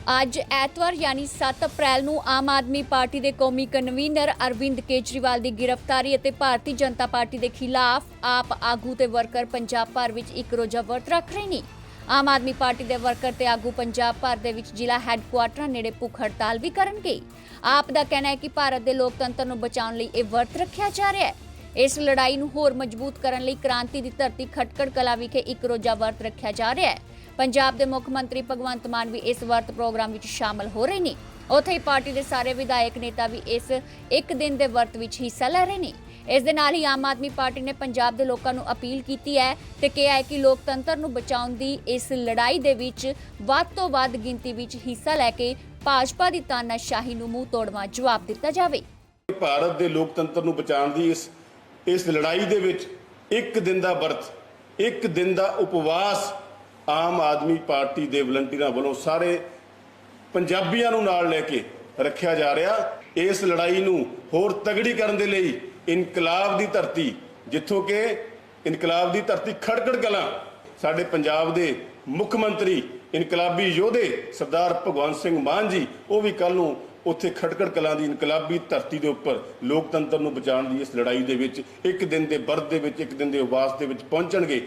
ਅੱਜ ਐਤਵਾਰ, ਯਾਨੀ 7 ਅਪ੍ਰੈਲ ਨੂੰ ਆਮ ਆਦਮੀ ਪਾਰਟੀ ਦੇ ਕੌਮੀ ਕਨਵੀਨਰ ਅਰਵਿੰਦ ਕੇਜਰੀਵਾਲ ਦੀ ਗ੍ਰਿਫਤਾਰੀ ਅਤੇ ਭਾਰਤੀ ਜਨਤਾ ਪਾਰਟੀ ਦੇ ਖਿਲਾਫ ਆਪ ਆਗੂ ਤੇ ਵਰਕਰ ਪੰਜਾਬ ਭਰ ਵਿੱਚ ਇੱਕ ਰੋਜ਼ਾ ਵਰਤ ਰੱਖ ਰਹੇ ਨੇ। ਆਮ ਆਦਮੀ ਪਾਰਟੀ ਦੇ ਵਰਕਰ ਤੇ ਆਗੂ ਪੰਜਾਬ ਭਰ ਦੇ ਵਿੱਚ ਜ਼ਿਲ੍ਹਾ ਹੈੱਡਕੁਆਟਰਾਂ ਨੇੜੇ ਭੁੱਖ ਹੜਤਾਲ ਵੀ ਕਰਨਗੇ। ਆਪ ਦਾ ਕਹਿਣਾ ਹੈ ਕਿ ਭਾਰਤ ਦੇ ਲੋਕਤੰਤਰ ਨੂੰ ਬਚਾਉਣ ਲਈ ਇਹ ਵਰਤ ਰੱਖਿਆ ਜਾ ਰਿਹਾ ਹੈ। ਇਸ ਲੜਾਈ ਨੂੰ ਹੋਰ ਮਜ਼ਬੂਤ ਕਰਨ ਲਈ ਕ੍ਰਾਂਤੀ ਦੀ ਧਰਤੀ ਖਟਕੜ ਕਲਾ ਵਿਖੇ ਇੱਕ ਰੋਜ਼ਾ ਵਰਤ ਰੱਖਿਆ ਜਾ ਰਿਹਾ ਹੈ। ਪੰਜਾਬ ਦੇ ਮੁੱਖ ਮੰਤਰੀ ਭਗਵੰਤ ਮਾਨ ਵੀ ਇਸ ਵਰਤ ਪ੍ਰੋਗਰਾਮ ਵਿੱਚ ਸ਼ਾਮਲ ਹੋ ਰਹੇ ਨੇ। ਉੱਥੇ ਹੀ ਪਾਰਟੀ ਦੇ ਸਾਰੇ ਵਿਧਾਇਕ ਨੇਤਾ ਵੀ ਇਸ ਇੱਕ ਦਿਨ ਦੇ ਵਰਤ ਵਿੱਚ ਹਿੱਸਾ ਲੈ ਰਹੇ ਨੇ। ਇਸ ਦੇ ਨਾਲ ਹੀ ਆਮ ਆਦਮੀ ਪਾਰਟੀ ਨੇ ਪੰਜਾਬ ਦੇ ਲੋਕਾਂ ਨੂੰ ਅਪੀਲ ਕੀਤੀ ਹੈ ਤੇ ਕਿਹਾ ਹੈ ਕਿ ਲੋਕਤੰਤਰ ਨੂੰ ਬਚਾਉਣ ਦੀ ਇਸ ਲੜਾਈ ਦੇ ਵਿੱਚ ਵੱਧ ਤੋਂ ਵੱਧ ਗਿਣਤੀ ਵਿੱਚ ਹਿੱਸਾ ਲੈ ਕੇ ਭਾਜਪਾ ਦੀ ਤਾਨਾਸ਼ਾਹੀ ਨੂੰ ਮੂੰਹ ਤੋੜਵਾ ਜਵਾਬ ਦਿੱਤਾ ਜਾਵੇ। ਭਾਰਤ ਦੇ ਲੋਕਤੰਤਰ ਨੂੰ ਬਚਾਉਣ ਦੀ ਇਸ ਇਸ ਲੜਾਈ ਦੇ ਵਿੱਚ ਇੱਕ ਦਿਨ ਦਾ ਵਰਤ, ਇੱਕ ਦਿਨ ਦਾ ਉਪਵਾਸ ਆਮ ਆਦਮੀ ਪਾਰਟੀ ਦੇ ਵਲੰਟੀਅਰਾਂ ਵੱਲੋਂ ਸਾਰੇ ਪੰਜਾਬੀਆਂ ਨੂੰ ਨਾਲ ਲੈ ਕੇ ਰੱਖਿਆ ਜਾ ਰਿਹਾ। ਇਸ ਲੜਾਈ ਨੂੰ ਹੋਰ ਤਗੜੀ ਕਰਨ ਦੇ ਲਈ ਇਨਕਲਾਬ ਦੀ ਧਰਤੀ, ਜਿੱਥੋਂ ਕਿ ਇਨਕਲਾਬ ਦੀ ਧਰਤੀ ਖੜਕੜ ਕਲਾਂ, ਸਾਡੇ ਪੰਜਾਬ ਦੇ ਮੁੱਖ ਮੰਤਰੀ, ਇਨਕਲਾਬੀ ਯੋਧੇ ਸਰਦਾਰ ਭਗਵੰਤ ਸਿੰਘ ਮਾਨ ਜੀ, ਉਹ ਵੀ ਕੱਲ ਨੂੰ ਉੱਥੇ ਖੜਕੜ ਕਲਾਂ ਦੀ ਇਨਕਲਾਬੀ ਧਰਤੀ ਦੇ ਉੱਪਰ ਲੋਕਤੰਤਰ ਨੂੰ ਬਚਾਉਣ ਦੀ ਇਸ ਲੜਾਈ ਦੇ ਵਿੱਚ ਇੱਕ ਦਿਨ ਦੇ ਵਰਤ ਦੇ ਵਿੱਚ, ਇੱਕ ਦਿਨ ਦੇ ਉਪਵਾਸ ਦੇ ਵਿੱਚ ਪਹੁੰਚਣਗੇ।